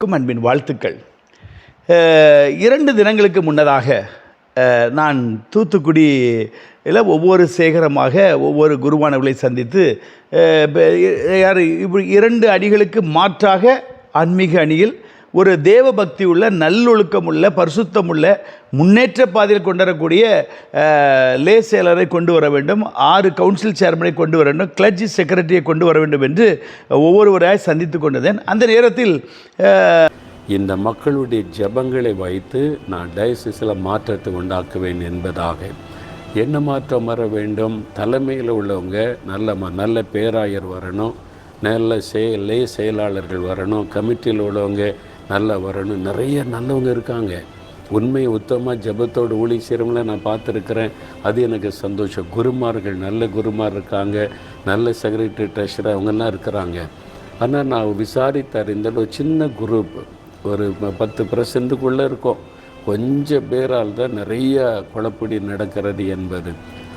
அனைவருக்கும் அன்பின் வாழ்த்துக்கள். இரண்டு தினங்களுக்கு முன்னதாக நான் தூத்துக்குடியில் ஒவ்வொரு சேகரமாக ஒவ்வொரு குருவானவர்களை சந்தித்து யார் இப்படி இரண்டு அணிகளுக்கு மாற்றாக ஆன்மீக அணியில் ஒரு தேவ பக்தி உள்ள நல்லொழுக்கம் உள்ள பரிசுத்தம் உள்ள முன்னேற்ற பாதையில் கொண்டு வரக்கூடிய லே செயலரை கொண்டு வர வேண்டும். ஆறு கவுன்சில் சேர்மனை கொண்டு வர வேண்டும். கிளர்ச்சி செக்ரட்டரியை கொண்டு வர வேண்டும் என்று ஒவ்வொருவராய் சந்தித்து கொண்டதேன். அந்த நேரத்தில் இந்த மக்களுடைய ஜெபங்களை வைத்து நான் டயசிஸில் மாற்றத்தை உண்டாக்குவேன் என்பதாக. என்ன மாற்றம் வர வேண்டும்? தலைமையில் உள்ளவங்க நல்ல ம- நல்ல பேராயர் வரணும். நல்ல செயலே செயலாளர்கள் வரணும். கமிட்டியில் உள்ளவங்க நல்லா வரணும். நிறைய நல்லவங்க இருக்காங்க. உண்மையை உத்தமாக ஜெபத்தோடு ஊழி செய்கிறவங்கள நான் பார்த்துருக்குறேன். அது எனக்கு சந்தோஷம். குருமார்கள் நல்ல குருமார் இருக்காங்க. நல்ல செக்ரட்டரி ட்ரெஷர் அவங்கெல்லாம் இருக்கிறாங்க. ஆனால் நான் விசாரித்து அறிந்தால் ஒரு சின்ன குரூப் ஒரு ப- பத்து பர்சன்ட்டுக்குள்ளே இருக்கும். கொஞ்சம் பேரால் தான் நிறைய குழப்படி நடக்கிறது என்பது.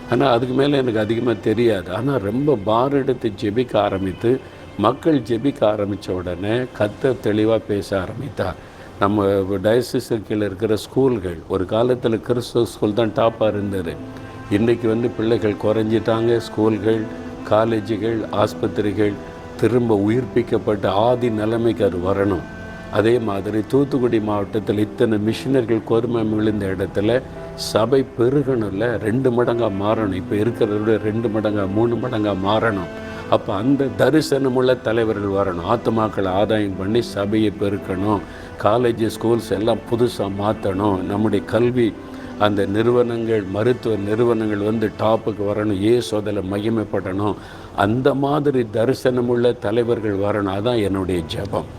ஆனால் அதுக்கு மேலே எனக்கு அதிகமாக தெரியாது. ஆனால் ரொம்ப பார் எடுத்து ஜெபிக்க ஆரம்பித்து மக்கள் ஜெபிக்க ஆரம்பித்த உடனே கத்த தெளிவாக பேச ஆரம்பித்தார். நம்ம டயசிஸ் கீழே இருக்கிற ஸ்கூல்கள் ஒரு காலத்தில் கிறிஸ்துவ ஸ்கூல் தான் டாப்பாக இருந்தது. இன்றைக்கி வந்து பிள்ளைகள் குறைஞ்சிட்டாங்க. ஸ்கூல்கள் காலேஜுகள் ஆஸ்பத்திரிகள் திரும்ப உயிர்ப்பிக்கப்பட்ட ஆதி நிலைமைக்கு அது வரணும். அதே மாதிரி தூத்துக்குடி மாவட்டத்தில் இத்தனை மிஷினர்கள் கோதுமை விழுந்த இடத்துல சபை பெருகணும்ல ரெண்டு மடங்காக மாறணும். இப்போ இருக்கிறத விட ரெண்டு மடங்காக மூணு மடங்காக மாறணும். அப்போ அந்த தரிசனமுள்ள தலைவர்கள் வரணும். ஆத்மாக்களை ஆதாயம் பண்ணி சபையை பெருக்கணும். காலேஜ் ஸ்கூல்ஸ் எல்லாம் புதுசாக மாற்றணும் நம்முடைய கல்வி அந்த நிறுவனங்கள் மருத்துவ நிறுவனங்கள் வந்து டாப்புக்கு வரணும். ஏசோ அதில் மகிமைப்படணும். அந்த மாதிரி தரிசனமுள்ள தலைவர்கள் வரணும். அதான் என்னுடைய ஜெபம்.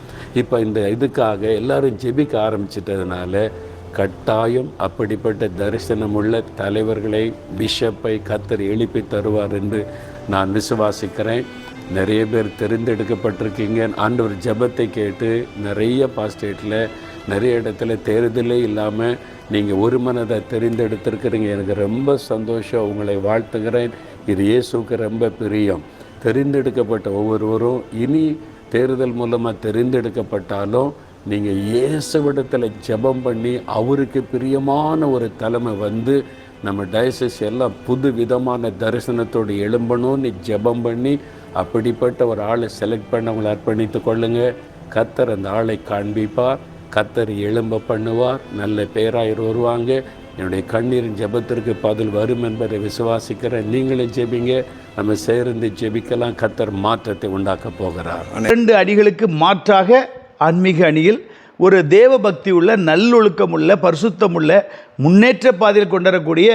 இப்போ இந்த இதுக்காக எல்லாரும் ஜெபிக்க ஆரம்பிச்சிட்டதுனால கட்டாயம் அப்படிப்பட்ட தரிசனமுள்ள தலைவர்களை பிஷப்பை கத்தர் எழுப்பி தருவார் என்று நான் விசுவாசிக்கிறேன். நிறைய பேர் தெரிந்தெடுக்கப்பட்டிருக்கீங்க. ஆண்டவர் ஜெபத்தை கேட்டு நிறைய பாஸ்டேட்டில் நிறைய இடத்துல தேர்தலே இல்லாமல் நீங்கள் ஒரு மனதை தெரிந்தெடுத்திருக்கிறீங்க. எனக்கு ரொம்ப சந்தோஷம். உங்களை வாழ்த்துகிறேன். இது இயேசுக்கு ரொம்ப பிரியம். தெரிந்தெடுக்கப்பட்ட ஒவ்வொருவரும் இனி தேர்தல் மூலமாக தெரிந்தெடுக்கப்பட்டாலும் நீங்கள் இயேசுவிடத்தில் ஜெபம் பண்ணி அவருக்கு பிரியமான ஒரு தலைமை வந்து நம்ம டயசஸ் எல்லாம் புது விதமான தரிசனத்தோடு எழும்பணும்னு ஜெபம் பண்ணி அப்படிப்பட்ட ஒரு ஆளை செலக்ட் பண்ணவங்களை அர்ப்பணித்து கொள்ளுங்கள் கத்தர் அந்த ஆளை காண்பிப்பார். கத்தர் எழும்ப பண்ணுவார். நல்ல பேராயர் வருவாங்க. என்னுடைய கண்ணீரின் ஜெபத்திற்கு பதில் வரும் என்பதை விசுவாசிக்கிறேன் நீங்களே ஜெபிங்க. நம்ம சேர்ந்து ஜெபிக்கலாம். கத்தர் மாற்றத்தை உண்டாக்க போகிறார். இரண்டு அணிகளுக்கு மாற்றாக ஆன்மீக அணியில் ஒரு தேவ பக்தி உள்ள நல்லொழுக்கம் உள்ள பரிசுத்தம் உள்ள முன்னேற்ற பாதையில் கொண்டு வரக்கூடிய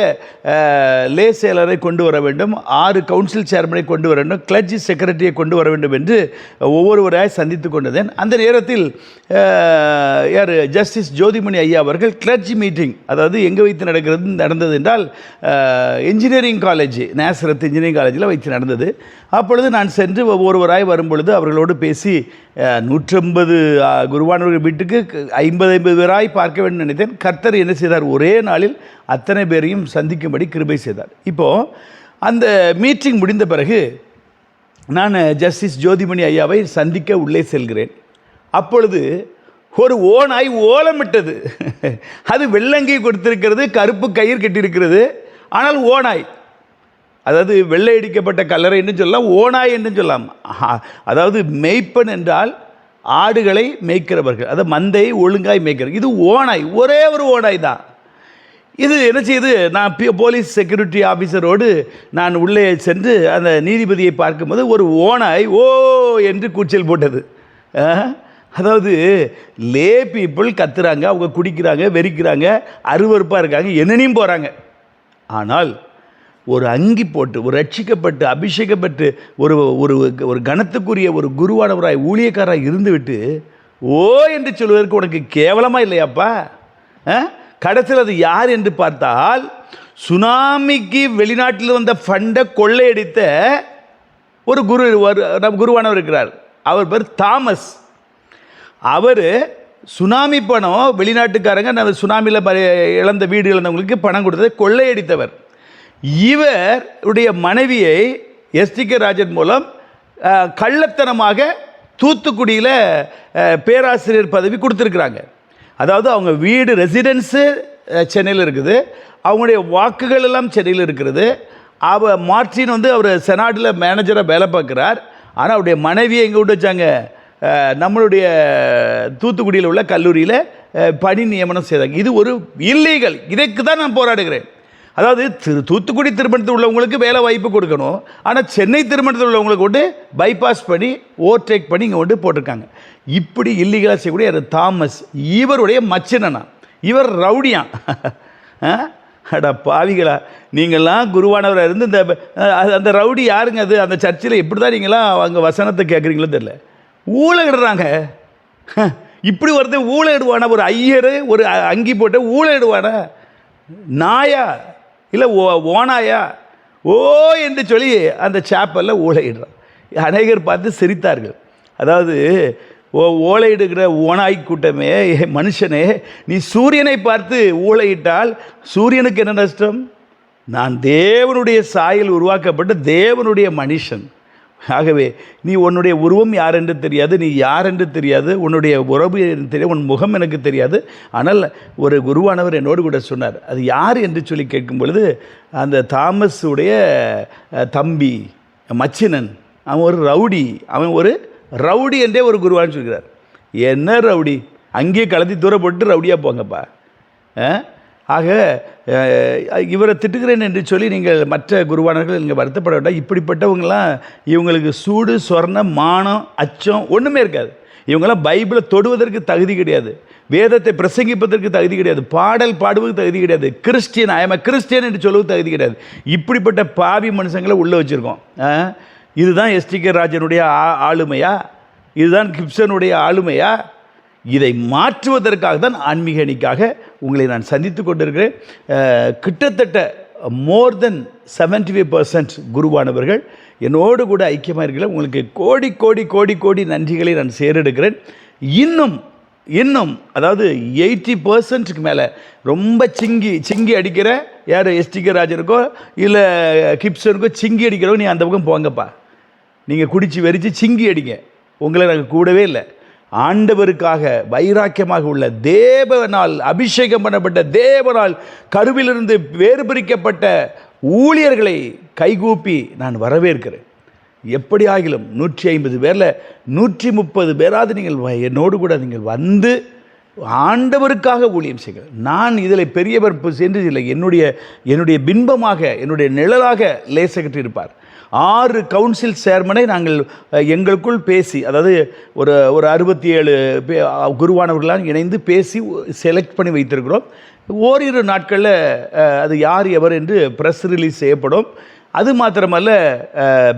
லே செயலரை கொண்டு வர வேண்டும் ஆறு கவுன்சில் சேர்மனை கொண்டு வர வேண்டும் கிளர்ச்சி செக்ரட்டரியை கொண்டு வர வேண்டும் என்று ஒவ்வொருவராய் சந்தித்து கொண்டதேன். அந்த நேரத்தில் யார்? ஜஸ்டிஸ் ஜோதிமணி ஐயா அவர்கள் கிளர்ச்சி மீட்டிங் அதாவது எங்கே வைத்து நடக்கிறது நடந்தது என்றால் இன்ஜினியரிங் காலேஜ் நேசரத் இன்ஜினியரிங் காலேஜில் வைத்து நடந்தது. அப்பொழுது நான் சென்று ஒவ்வொருவராய் வரும்பொழுது அவர்களோடு பேசி நூற்றம்பது குருவானவர்கள் வீட்டுக்கு ஐம்பது ஐம்பது பேராய் பார்க்க வேண்டும் நினைத்தேன். கர்த்தர் என்ன செய்தார்? ஒரே நாளில் அத்தனை பேரையும் சந்திக்கும்படி கிருபை செய்தார். இப்போது அந்த மீட்டிங் முடிந்த பிறகு நான் ஜஸ்டிஸ் ஜோதிமணி ஐயாவை சந்திக்க உள்ளே செல்கிறேன். அப்பொழுது ஒரு ஓனாய் ஓலமிட்டது அது வெள்ளங்கை கொடுத்திருக்கிறது கருப்பு கயிறு கட்டியிருக்கிறது. ஆனால் ஓனாய் அதாவது வெள்ளை அடிக்கப்பட்ட கல்லறை என்று சொல்லலாம் ஓனாய் என்று சொல்லலாம். அதாவது மேய்ப்பன் என்றால் ஆடுகளை மேய்க்கிறவர்கள் அதாவது மந்தையை ஒழுங்காய் மேய்க்கிறது இது ஓனாய் ஒரே ஒரு ஓனாய் தான். இது என்ன செய்யுது நான் போலீஸ் செக்யூரிட்டி ஆஃபீஸரோடு நான் உள்ளே சென்று அந்த நீதிபதியை பார்க்கும்போது ஒரு ஓனாய் ஓ என்று கூச்சல் போட்டது. அதாவது லே பீப்புள் கத்துறாங்க அவங்க குடிக்கிறாங்க வெறிக்கிறாங்க அருவருப்பாக இருக்காங்க என்னனையும் போகிறாங்க ஆனால் ஒரு அங்கி போட்டு ஒரு ரட்சிக்கப்பட்டு அபிஷேகப்பட்டு ஒரு ஒரு ஒரு கணத்துக்குரிய ஒரு குருவானவராய் ஊழியக்காராக இருந்துவிட்டு ஓ என்று சொல்வதற்கு உனக்கு கேவலமாக இல்லையாப்பா? ஆ? கடைசியில் அது யார் என்று பார்த்தால் சுனாமிக்கு வெளிநாட்டில் வந்த ஃபண்டை கொள்ளையடித்த ஒரு குரு நம் குருவானவர் இருக்கிறார். அவர் பேர் தாமஸ். அவர் சுனாமி பணம் வெளிநாட்டுக்காரங்க நம்ம சுனாமியில் இழந்த வீடு இழந்தவங்களுக்கு பணம் கொடுத்ததை கொள்ளையடித்தவர். இவருடைய மனைவியை எஸ்டிகே ராஜன் மூலம் கள்ளத்தனமாக தூத்துக்குடியில் பேராசிரியர் பதவி கொடுத்துருக்குறாங்க. அதாவது அவங்க வீடு ரெசிடென்ஸு சென்னையில் இருக்குது. அவங்களுடைய வாக்குகள் எல்லாம் சென்னையில் இருக்கிறது. அவ மார்டின் வந்து அவர் செனாட்டில் மேனேஜராக வேலை பார்க்குறார். ஆனால் அவருடைய மனைவியை எங்கே விட்டு வச்சாங்க? நம்மளுடைய தூத்துக்குடியில் உள்ள கல்லூரியில் பணி நியமனம் செய்தாங்க. இது ஒரு இல்லீகல் இதுக்கு தான் நான் போராடுகிறேன். அதாவது திரு தூத்துக்குடி திருமணத்தில் உள்ளவங்களுக்கு வேலை வாய்ப்பு கொடுக்கணும். ஆனால் சென்னை திருமணத்தில் உள்ளவங்களுக்கு கொண்டு பைபாஸ் பண்ணி ஓவர்டேக் பண்ணி இங்கே கொண்டு போட்டிருக்காங்க. இப்படி இல்லீகலாக செய்யக்கூடிய தாமஸ். இவருடைய மச்சினனா இவர் ரவுடியான் ஆ? அட பாவிகளா. நீங்கள்லாம் குருவானவராக இருந்து இந்த அந்த ரவுடி யாருங்க அது? அந்த சர்ச்சில் எப்படி தான் நீங்களாம் அவங்க வசனத்தை கேட்குறீங்களோ தெரியல. ஊழகிடுறாங்க. இப்படி ஒருத்தன் ஊழலிடுவானா ஒரு ஐயர் ஒரு அ- அங்கி போட்டு ஊழலிடுவானா நாயா? இல்லை ஓ ஓனாயா? ஓ என்று சொல்லி அந்த சாப்பலில் ஓலையிடுறான். அநேகர் பார்த்து சிரித்தார்கள். அதாவது ஓ ஓலையிடுகிற ஓனாய் கூட்டமே மனுஷனே நீ சூரியனை பார்த்து ஊழையிட்டால் சூரியனுக்கு என்ன நஷ்டம்? நான் தேவனுடைய சாயல் உருவாக்கப்பட்ட தேவனுடைய மனுஷன். ஆகவே நீ உன்னுடைய உருவம் யார் என்று தெரியாது நீ யார் என்று தெரியாது உன்னுடைய உறவு என்று தெரியாது உன் முகம் எனக்கு தெரியாது. ஆனால் ஒரு குருவானவர் என்னோடு கூட சொன்னார் அது யார்? என்று சொல்லி கேட்கும் பொழுது அந்த தாமஸ் உடைய தம்பி மச்சினன் அவன் ஒரு ரவுடி அவன் ஒரு ரவுடி என்றே ஒரு குருவான்னு சொல்கிறார். என்ன ரவுடி? அங்கேயே கலத்தி தூர போட்டு ரவுடியாக போங்கப்பா. ஆக இவரை திட்டுகிறேன் என்று சொல்லி நீங்கள் மற்ற குருவானர்கள் நீங்கள் வருத்தப்பட வேண்டாம். இப்படிப்பட்டவங்களாம் இவங்களுக்கு சூடு சொர்ணம் மானம் அச்சம் ஒன்றுமே இருக்காது. இவங்களாம் பைபிளை தொடுவதற்கு தகுதி கிடையாது. வேதத்தை பிரசங்கிப்பதற்கு தகுதி கிடையாது. பாடல் பாடுவதற்கு தகுதி கிடையாது. கிறிஸ்டியன் ஐஎம் கிறிஸ்டியன் என்று சொல்லுவது தகுதி கிடையாது. இப்படிப்பட்ட பாவி மனுஷங்களை உள்ளே வச்சுருக்கோம். இதுதான் இதுதான் எஸ்டிகே ராஜனுடைய ஆ- ஆளுமையா? இதுதான் கிப்சனுடைய ஆளுமையா? இதை மாற்றுவதற்காக தான் ஆன்மீக அணிக்காக உங்களை நான் சந்தித்து கொண்டிருக்கிறேன். கிட்டத்தட்ட மோர் தென் 75% ஃபைவ் பர்சன்ட் குருவானவர்கள் என்னோடு கூட ஐக்கியமாக இருக்கிற உங்களுக்கு கோடி கோடி கோடி கோடி நன்றிகளை நான் சேரெடுக்கிறேன். இன்னும் இன்னும் அதாவது எயிட்டி பர்சன்ட்டுக்கு மேலே ரொம்ப சிங்கி சிங்கி அடிக்கிற யார் எஸ்டிகே ராஜனுக்கோ இல்லை கிப்சனுக்கோ சிங்கி அடிக்கிறவங்க நீ அந்த பக்கம் போங்கப்பா. நீங்கள் குடிச்சு வெறிச்சு சிங்கி அடிங்க. உங்களை நாங்கள் கூடவே இல்லை. ஆண்டவருக்காக வைராக்கியமாக உள்ள தேவனால் அபிஷேகம் பண்ணப்பட்ட தேவனால் கருவிலிருந்து வேறு பிரிக்கப்பட்ட ஊழியர்களை கைகூப்பி நான் வரவேற்கிறேன். எப்படி ஆகிலும் நூற்றி ஐம்பது பேரில் நூற்றி முப்பது பேராவது நீங்கள் என்னோடு கூட நீங்கள் வந்து ஆண்டவருக்காக ஊழியம் செய்கிறேன் நான் இதில் பெரியவர் சென்று இல்லை. என்னுடைய என்னுடைய பின்பமாக என்னுடைய நிழலாக லே இருப்பார் ஆறு கவுன்சில் சேர்மனை நாங்கள் எங்களுக்குள் பேசி அதாவது ஒரு ஒரு அறுபத்தி ஏழு பே குருவானவர்களால் இணைந்து பேசி செலக்ட் பண்ணி வைத்திருக்கிறோம். ஓரிரு நாட்களில் அது யார் எவர் என்று ப்ரெஸ் ரிலீஸ் செய்யப்படும். அது மாத்திரமல்ல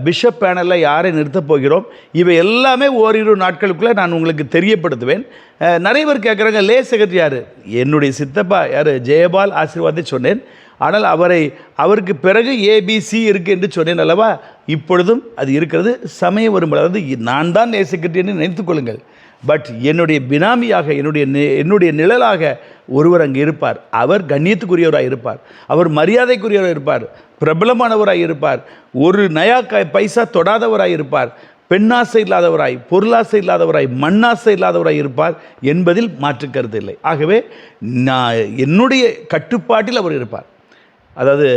பிஷப் பேனலில் யாரை நிறுத்தப் போகிறோம். இவை எல்லாமே ஓரிரு நாட்களுக்குள்ளே நான் உங்களுக்கு தெரியப்படுத்துவேன். நிறைய பேர் கேட்குறாங்க லே செக்ரட்டரி யார்? என்னுடைய சித்தப்பா யார்? ஜெயபால் ஆசீர்வாதத்தை சொன்னேன். ஆனால் அவரை அவருக்கு பிறகு ஏபிசி இருக்குது என்று சொன்னேன் அல்லவா? இப்பொழுதும் அது இருக்கிறது. சமயம் வரும்போது அதாவது நான் தான் லே நினைத்து என்று கொள்ளுங்கள். பட் என்னுடைய பினாமியாக என்னுடைய என்னுடைய நிழலாக ஒருவர் அங்கே இருப்பார். அவர் கண்ணியத்துக்குரியவராக இருப்பார். அவர் மரியாதைக்குரியவராக இருப்பார். பிரபலமானவராக இருப்பார். ஒரு நயா க பைசா தொடாதவராக இருப்பார். பெண்ணாசை இல்லாதவராய் பொருளாசை இல்லாதவராய் மண்ணாசை இல்லாதவராய் இருப்பார் என்பதில் மாற்று கருத்து இல்லை. ஆகவே நான் என்னுடைய கட்டுப்பாட்டில் அவர் இருப்பார். அதாவது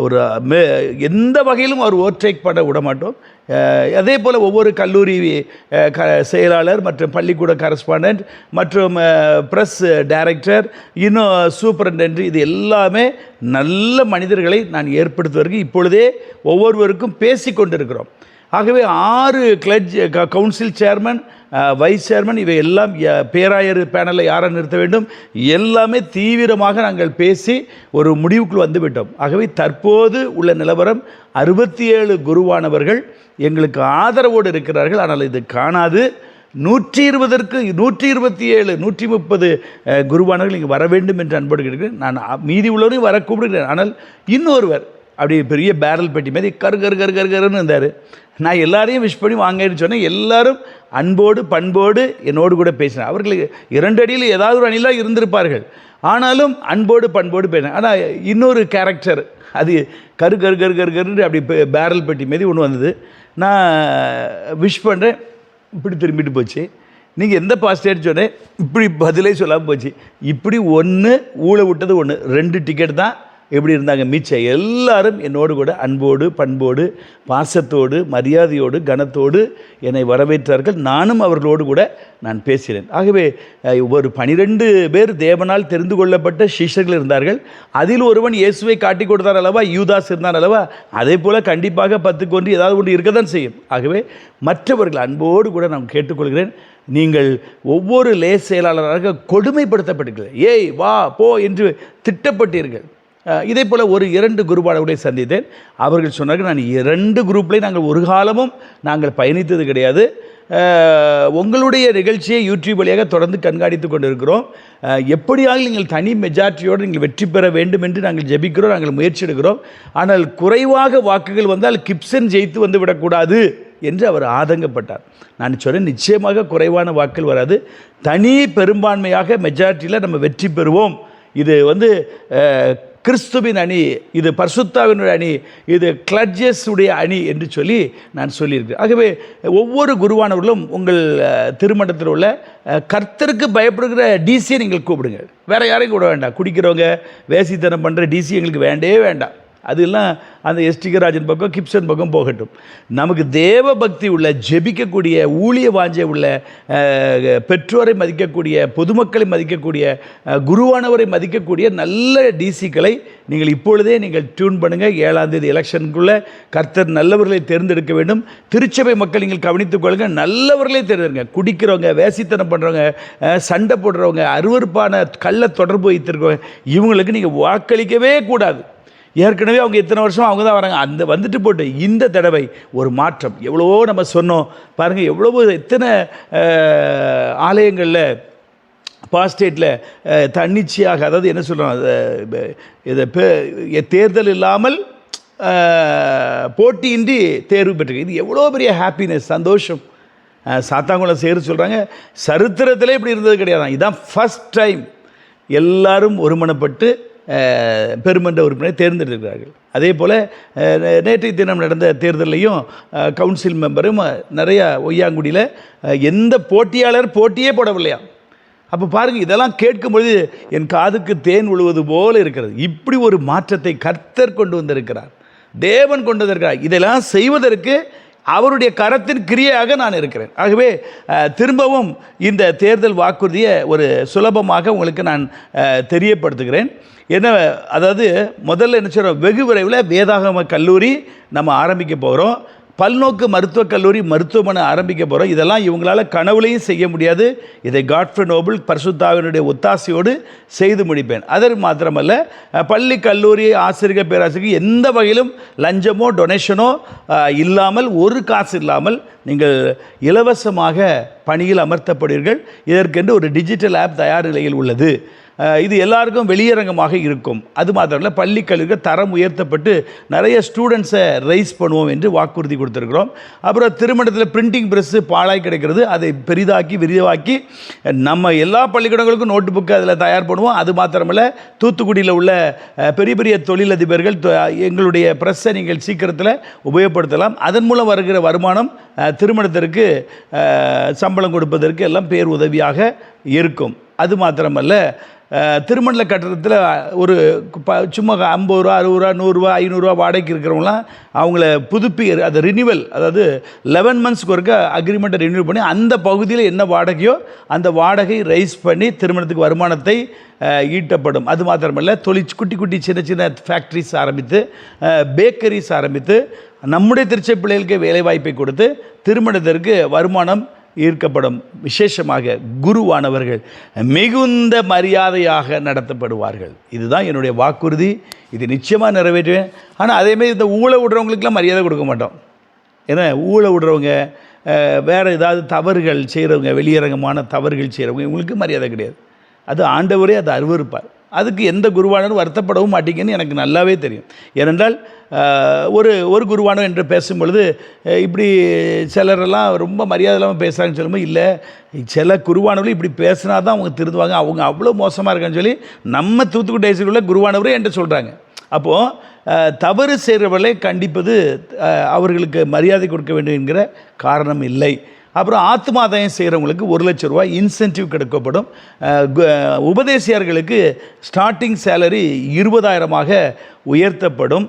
ஒரு மே எந்த வகையிலும் அவர் ஓவர்டேக் பண்ண விட மாட்டோம் அதே போல் ஒவ்வொரு கல்லூரி க செயலாளர் மற்றும் பள்ளிக்கூட கரஸ்பாண்டன்ட் மற்றும் ப்ரெஸ் டைரக்டர் இன்னும் சூப்பரண்டென்ட் இது எல்லாமே நல்ல மனிதர்களை நான் ஏற்படுத்துவதற்கு இப்பொழுதே ஒவ்வொருவருக்கும் பேசி கொண்டிருக்கிறோம் ஆகவே ஆறு கிளட்ஜ் கவுன்சில் சேர்மன் வைஸ் சேர்மன் இவை எல்லாம் பேராயர் பேனலை யாரை நிறுத்த வேண்டும்? எல்லாமே தீவிரமாக நாங்கள் பேசி ஒரு முடிவுக்குள் வந்துவிட்டோம். ஆகவே தற்போது உள்ள நிலவரம் அறுபத்தி ஏழு குருவானவர்கள் எங்களுக்கு ஆதரவோடு இருக்கிறார்கள். ஆனால் இது காணாது. நூற்றி இருபதற்கு நூற்றி இருபத்தி ஏழு நூற்றி முப்பது குருவானவர்கள் இங்கே வர வேண்டும் என்று அன்போடு கேட்கிறேன் நான் மீதி உள்ளவரையும் வர கூப்பிடுகிறேன். ஆனால் இன்னொருவர் அப்படி பெரிய பேரல் பெட்டி மாதிரி கரு கரு கரு கரு கருன்னு இருந்தார். நான் எல்லாரையும் விஷ் பண்ணி வாங்கன்னு சொன்னேன். எல்லாரும் அன்போடு பண்போடு என்னோடு கூட பேசினேன் அவர்களுக்கு இரண்டு அடியில் ஏதாவது ஒரு அணிலாக இருந்திருப்பார்கள். ஆனாலும் அன்போடு பண்போடு பேசினேன் ஆனால் இன்னொரு கேரக்டர் அது கரு கரு கரு கரு கருன்னு அப்படி பேரல் பெட்டி மாரி ஒன்று வந்தது. நான் விஷ் பண்ணுறேன் இப்படி திரும்பிட்டு போச்சு. நீங்கள் எந்த பாஸ்டேட் சொன்னேன்? இப்படி பதிலே சொல்லாமல் போச்சு. இப்படி ஒன்று ஊழ விட்டது ஒன்று ரெண்டு டிக்கெட் தான் எப்படி இருந்தாங்க? மிச்சம் எல்லாரும் என்னோடு கூட அன்போடு பண்போடு பாசத்தோடு மரியாதையோடு கனத்தோடு என்னை வரவேற்றார்கள். நானும் அவர்களோடு கூட நான் பேசினேன். ஆகவே ஒரு பனிரெண்டு பேர் தேவனால் தெரிந்து கொள்ளப்பட்ட சிஷ்யர்கள் இருந்தார்கள். அதில் ஒருவன் இயேசுவை காட்டி கொடுத்தார் அல்லவா? யூதாஸ் இருந்தார் அல்லவா? அதே போல் கண்டிப்பாக பத்துக்கு ஒன்று ஏதாவது ஒன்று இருக்க தான் செய்யும். ஆகவே மற்றவர்கள் அன்போடு கூட நான் கேட்டுக்கொள்கிறேன். நீங்கள் ஒவ்வொரு லே செயலாளராக கொடுமைப்படுத்தப்பட்டீர்கள் ஏய் வா போ என்று திட்டப்பட்டீர்கள். இதே போல் ஒரு இரண்டு குருபானவர்களை சந்தித்தேன். அவர்கள் சொன்னார்கள் நான் இரண்டு குரூப்லேயும் நாங்கள் ஒரு காலமும் நாங்கள் பயணித்தது கிடையாது. உங்களுடைய நிகழ்ச்சியை யூடியூப் வழியாக தொடர்ந்து கண்காணித்து கொண்டிருக்கிறோம். எப்படியாக நீங்கள் தனி மெஜாரிட்டியோடு நீங்கள் வெற்றி பெற வேண்டும் என்று நாங்கள் ஜெபிக்கிறோம் நாங்கள் முயற்சி எடுக்கிறோம். ஆனால் குறைவாக வாக்குகள் வந்தால் கிப்சன் ஜெயித்து வந்து விடக்கூடாது என்று அவர் ஆதங்கப்பட்டார். நான் சொன்னேன் நிச்சயமாக குறைவான வாக்குகள் வராது. தனி பெரும்பான்மையாக மெஜாரிட்டியில் நம்ம வெற்றி பெறுவோம். இது வந்து கிறிஸ்துவின் அணி இது பர்சுத்தாவினுடைய அணி இது கிளட்ஜஸ் உடைய அணி என்று சொல்லி நான் சொல்லியிருக்கேன். ஆகவே ஒவ்வொரு குருவானவர்களும் உங்கள் திருமணத்தில் உள்ள கர்த்தருக்கு பயப்படுகிற டிசியை நீங்கள் கூப்பிடுங்க. வேறு யாரையும் கூட வேண்டாம். குடிக்கிறவங்க வேசித்தனம் பண்ணுற டிசி எங்களுக்கு வேண்டே வேண்டாம். அதெல்லாம் அந்த எஸ்டிகராஜன் பக்கம் கிப்சன் பக்கம் போகட்டும். நமக்கு தேவ பக்தி உள்ள ஜெபிக்கக்கூடிய ஊழிய வாஞ்சை உள்ள பெற்றோரை மதிக்கக்கூடிய பொதுமக்களை மதிக்கக்கூடிய குருவானவரை மதிக்கக்கூடிய நல்ல டிசிக்களை நீங்கள் இப்பொழுதே நீங்கள் டியூன் பண்ணுங்கள் ஏழாம் தேதி எலெக்ஷனுக்குள்ளே கர்த்தர் நல்லவர்களை தேர்ந்தெடுக்க வேண்டும். திருச்சபை மக்கள் நீங்கள் கவனித்துக் கொள்ளுங்க. நல்லவர்களே தேர்ந்தெடுங்க. குடிக்கிறவங்க வேசித்தனம் பண்ணுறவங்க சண்டை போடுறவங்க அருவருப்பான கள்ள தொடர்பு வைத்திருக்கவங்க இவங்களுக்கு நீங்கள் வாக்களிக்கவே கூடாது. ஏற்கனவே அவங்க இத்தனை வருஷம் அவங்க தான் வராங்க. அந்த வந்துட்டு போட்டு இந்த தடவை ஒரு மாற்றம். எவ்வளவோ நம்ம சொன்னோம். பாருங்கள் எவ்வளவோ எத்தனை ஆலயங்களில் பாஸ்டேட்டில் தன்னிச்சையாக அதாவது என்ன சொல்கிறோம் இதை பே- தேர்தல் இல்லாமல் போட்டியின்றி தேர்வு பெற்றிருக்கு. இது எவ்வளோ பெரிய ஹாப்பினஸ் சந்தோஷம். சாத்தாங்குளம் சேரு சொல்கிறாங்க சரித்திரத்திலே இப்படி இருந்தது கிடையாது இதுதான் ஃபஸ்ட் டைம் எல்லாரும் ஒருமனப்பட்டு பெருமன்ற உறுப்பினரை தேர்ந்தெடுக்கிறார்கள். அதே போல் நே- நேற்றைய தினம் நடந்த தேர்தலையும் கவுன்சில் மெம்பரும் நிறையா ஒய்யாங்குடியில் எந்த போட்டியாளர் போட்டியே போடவில்லையா? அப்போ பாருங்கள் இதெல்லாம் கேட்கும்பொழுது என் காதுக்கு தேன் விழுவது போல இருக்கிறது. இப்படி ஒரு மாற்றத்தை கர்த்தர் கொண்டு வந்திருக்கிறார். தேவன் கொண்டு வந்திருக்கிறார். இதெல்லாம் செய்வதற்கு அவருடைய கரத்தின் கிரியையாக நான் இருக்கிறேன். ஆகவே திரும்பவும் இந்த தேர்தல் வாக்குறுதியை ஒரு சுலபமாக உங்களுக்கு நான் தெரியப்படுத்துகிறேன். என்ன அதாவது முதல்ல என்ன சொல்கிறோம் வெகு விரைவில் வேதாகம கல்லூரி நம்ம ஆரம்பிக்க போகிறோம் பல்நோக்கு மருத்துவக் கல்லூரி மருத்துவமனை ஆரம்பிக்க போகிறோம் இதெல்லாம் இவங்களால் கனவுலையும் செய்ய முடியாது. இதை காட்ஃப்ரே நோபல் பரிசுத்தாவினுடைய ஒத்தாசையோடு செய்து முடிப்பேன். அதற்கு மாத்திரமல்ல பள்ளி கல்லூரி ஆசிரியர் பேராசிரியர் எந்த வகையிலும் லஞ்சமோ டொனேஷனோ இல்லாமல் ஒரு காசு இல்லாமல் நீங்கள் இலவசமாக பணியில் அமர்த்தப்படுவீர்கள். இதற்கென்று ஒரு டிஜிட்டல் ஆப் தயார் நிலையில் உள்ளது. இது எல்லாருக்கும் வெளியரங்கமாக இருக்கும். அது மாத்திரமல்ல பள்ளி கல்விக்கு தரம் உயர்த்தப்பட்டு நிறைய ஸ்டூடெண்ட்ஸை ரைஸ் பண்ணுவோம் என்று வாக்குறுதி கொடுத்துருக்குறோம். அப்புறம் திருமணத்தில் பிரிண்டிங் ப்ரெஸ்ஸு பாழாய் கிடைக்கிறது அதை பெரிதாக்கி விரிவாக்கி நம்ம எல்லா பள்ளிக்கூடங்களுக்கும் நோட்டு புக்கு அதில் தயார் பண்ணுவோம். அது மாத்திரமல்ல தூத்துக்குடியில் உள்ள பெரிய பெரிய தொழிலதிபர்கள் எங்களுடைய ப்ரெஸ்ஸை நீங்கள் சீக்கிரத்தில் உபயோகப்படுத்தலாம். அதன் மூலம் வருகிற வருமானம் திருமணத்திற்கு சம்பளம் கொடுப்பதற்கு எல்லாம் பேர் உதவியாக இருக்கும். அது மாத்திரமல்ல திருமண கட்டணத்தில் ஒரு ப சும்மா ஐம்பது ரூபா அறுபது ரூபா நூறுரூவா ஐநூறுரூவா வாடகைக்கு இருக்கிறவங்களாம் அவங்கள புதுப்பி அது ரினிவல் அதாவது லெவன் மந்த்ஸ்க்கு ஒருக்க அக்ரிமெண்ட்டை ரினியூ பண்ணி அந்த பகுதியில் என்ன வாடகையோ அந்த வாடகை ரைஸ் பண்ணி திருமணத்துக்கு வருமானத்தை ஈட்டப்படும். அது மாத்திரமல்ல தொழில் குட்டி குட்டி சின்ன சின்ன ஃபேக்ட்ரிஸ் ஆரம்பித்து பேக்கரிஸ் ஆரம்பித்து நம்முடைய திருச்சை பிள்ளைகளுக்கு வேலைவாய்ப்பை கொடுத்து திருமணத்திற்கு வருமானம் ஈர்க்கப்படும். விசேஷமாக குருவானவர்கள் மிகுந்த மரியாதையாக நடத்தப்படுவார்கள். இதுதான் என்னுடைய வாக்குறுதி. இது நிச்சயமாக நிறைவேற்றுவேன். ஆனால் அதேமாதிரி இந்த ஊழ விடுறவங்களுக்கெல்லாம் மரியாதை கொடுக்க மாட்டோம். ஏன்னா ஊழ விடுறவங்க வேறு ஏதாவது தவறுகள் செய்கிறவங்க வெளியரங்கமான தவறுகள் செய்கிறவங்க இவங்களுக்கு மரியாதை கிடையாது. அது ஆண்டவரே அதை அருவருப்பார். அதுக்கு எந்த குருவானரும் வருத்தப்படவும் மாட்டீங்கன்னு எனக்கு நல்லாவே தெரியும். ஏனென்றால் ஒரு ஒரு குருவானவர் என்று பேசும் பொழுது இப்படி சிலரெல்லாம் ரொம்ப மரியாதை இல்லாமல் பேசுகிறாங்கன்னு சொல்லும்போது இல்லை சில குருவானவர்கள் இப்படி பேசினா தான் அவங்க திருந்துவாங்க. அவங்க அவ்வளோ மோசமாக இருக்கான்னு சொல்லி நம்ம தூத்துக்குடி டேசிக்குள்ள உள்ள குருவானவரே என்று சொல்கிறாங்க அப்போது தவறு செய்கிறவர்களை கண்டிப்பது அவர்களுக்கு மரியாதை கொடுக்க வேண்டும் என்கிற காரணம் இல்லை. அப்புறம் ஆத்மாதாயம் செய்கிறவங்களுக்கு ஒரு லட்ச ரூபாய் இன்சென்டிவ் கிடைக்கப்படும். உபதேசியார்களுக்கு உபதேசியர்களுக்கு ஸ்டார்டிங் சேலரி இருபதாயிரமாக உயர்த்தப்படும்.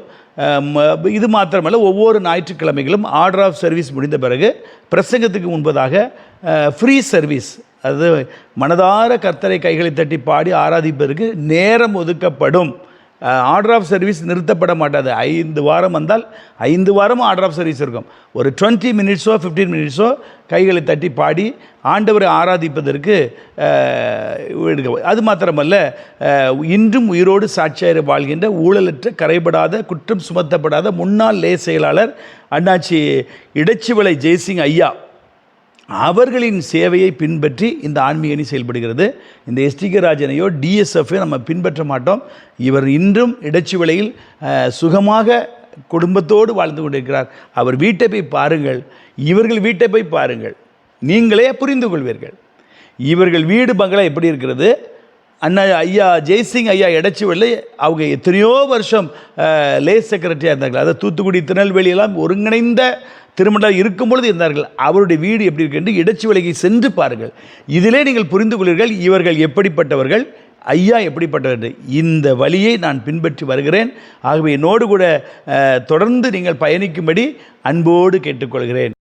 இது மாத்திரமல்ல ஒவ்வொரு ஞாயிற்றுக்கிழமைகளும் ஆர்டர் ஆஃப் சர்வீஸ் முடிந்த பிறகு பிரசங்கத்துக்கு முன்பதாக ஃப்ரீ சர்வீஸ் அது மனதார கர்த்தரை கைகளை தட்டி பாடி ஆராதிப்பதற்கு நேரம் ஒதுக்கப்படும். ஆர்டர் ஆஃப் சர்வீஸ் நிறுத்தப்பட மாட்டாது. ஐந்து வாரம் வந்தால் ஐந்து வாரமும் ஆர்டர் ஆஃப் சர்வீஸ் இருக்கும். ஒரு டுவெண்ட்டி மினிட்ஸோ ஃபிஃப்டீன் மினிட்ஸோ கைகளை தட்டி பாடி ஆண்டவரை ஆராதிப்பதற்கு எடுக்க அது மாத்திரமல்ல இன்றும் உயிரோடு சாட்சியார் வாழ்கின்ற ஊழலற்ற கரைபடாத குற்றம் சுமத்தப்படாத முன்னாள் லே செயலாளர் அண்ணாச்சி இடைச்சிவளை ஜெய்சிங் ஐயா. அவர்களின் சேவையை பின்பற்றி இந்த ஆன்மீக அணி செயல்படுகிறது. இந்த எஸ்டிகே ராஜனையோ டிஎஸ்எஃப்பை நம்ம பின்பற்ற மாட்டோம். இவர் இன்றும் இடைச்சுவிலையில் விலையில் சுகமாக குடும்பத்தோடு வாழ்ந்து கொண்டிருக்கிறார். அவர் வீட்டை போய் பாருங்கள். இவர்கள் வீட்டை போய் பாருங்கள். நீங்களே புரிந்து கொள்வீர்கள். இவர்கள் வீடு பங்களா எப்படி இருக்கிறது? அண்ணா ஐயா ஜெய்சிங் ஐயா எடச்சிவெள்ளை அவங்க எத்தனையோ வருஷம் லே செக்ரட்டரியாக இருந்தார்கள். அதாவது தூத்துக்குடி திருநெல்வேலியெல்லாம் ஒருங்கிணைந்த திருமணம் இருக்கும் பொழுது இருந்தார்கள். அவருடைய வீடு எப்படி இருக்கு என்று இடைச்சி விலைக்கு சென்று பாருங்கள். இதிலே நீங்கள் புரிந்து கொள்வீர்கள் இவர்கள் எப்படிப்பட்டவர்கள் ஐயா எப்படிப்பட்டவர்கள் இந்த வழியை நான் பின்பற்றி வருகிறேன். ஆகவே என்னோடு கூட தொடர்ந்து நீங்கள் பயணிக்கும்படி அன்போடு கேட்டுக்கொள்கிறேன்.